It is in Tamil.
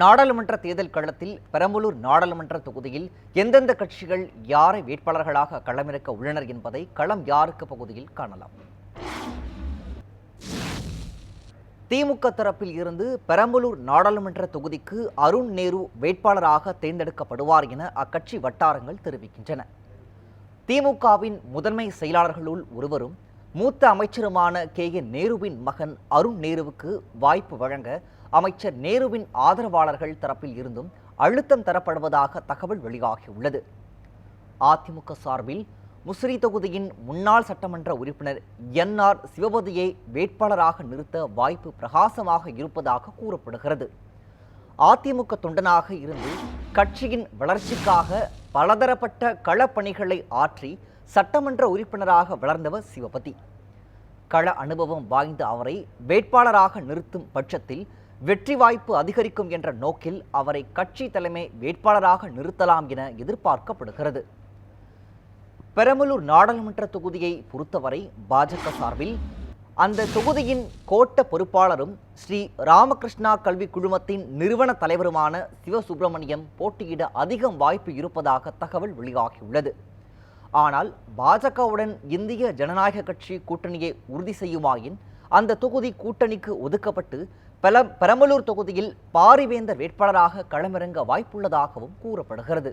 நாடாளுமன்ற தேர்தல் களத்தில் பெரம்பலூர் நாடாளுமன்ற தொகுதியில் எந்தெந்த கட்சிகள் யாரை வேட்பாளர்களாக களமிறக்க உள்ளனர் என்பதை களம் யாருக்கு பகுதியில் காணலாம். திமுக தரப்பில் இருந்து பெரம்பலூர் நாடாளுமன்ற தொகுதிக்கு அருண் நேரு வேட்பாளராக தேர்ந்தெடுக்கப்படுவார் என அக்கட்சி வட்டாரங்கள் தெரிவிக்கின்றன. திமுகவின் முதன்மை செயலாளர்களுள் ஒருவரும் மூத்த அமைச்சருமான கே. என். நேருவின் மகன் அருண் நேருவுக்கு வாய்ப்பு வழங்க அமைச்சர் நேருவின் ஆதரவாளர்கள் தரப்பில் இருந்தும் அழுத்தம் தரப்படுவதாக தகவல் வெளியாகியுள்ளது. அதிமுக சார்பில் முசிறி தொகுதியின் முன்னாள் சட்டமன்ற உறுப்பினர் என். ஆர். சிவபதியை வேட்பாளராக நிறுத்த வாய்ப்பு பிரகாசமாக இருப்பதாக கூறப்படுகிறது. அதிமுக தொண்டனாக இருந்து கட்சியின் வளர்ச்சிக்காக பலதரப்பட்ட களப்பணிகளை ஆற்றி சட்டமன்ற உறுப்பினராக வளர்ந்தவர் சிவபதி. கள அனுபவம் வாய்ந்த அவரை வேட்பாளராக நிறுத்தும் பட்சத்தில் வெற்றி வாய்ப்பு அதிகரிக்கும் என்ற நோக்கில் அவரை கட்சி தலைமை வேட்பாளராக நிறுத்தலாம் என எதிர்பார்க்கப்படுகிறது. பெரம்பலூர் நாடாளுமன்ற தொகுதியை பொறுத்தவரை பாஜக சார்பில் அந்த தொகுதியின் கோட்ட பொறுப்பாளரும் ஸ்ரீ ராமகிருஷ்ணா கல்வி குழுமத்தின் நிறுவன தலைவருமான சிவசுப்பிரமணியம் போட்டியிட அதிகம் வாய்ப்பு இருப்பதாக தகவல் வெளியாகியுள்ளது. ஆனால் பாஜகவுடன் இந்திய ஜனநாயக கட்சி கூட்டணியை உறுதி செய்யுமாயின் அந்த தொகுதி கூட்டணிக்கு ஒதுக்கப்பட்டு பல பெரம்பலூர் தொகுதியில் பாரிவேந்தர் வேட்பாளராக களமிறங்க வாய்ப்புள்ளதாகவும் கூறப்படுகிறது.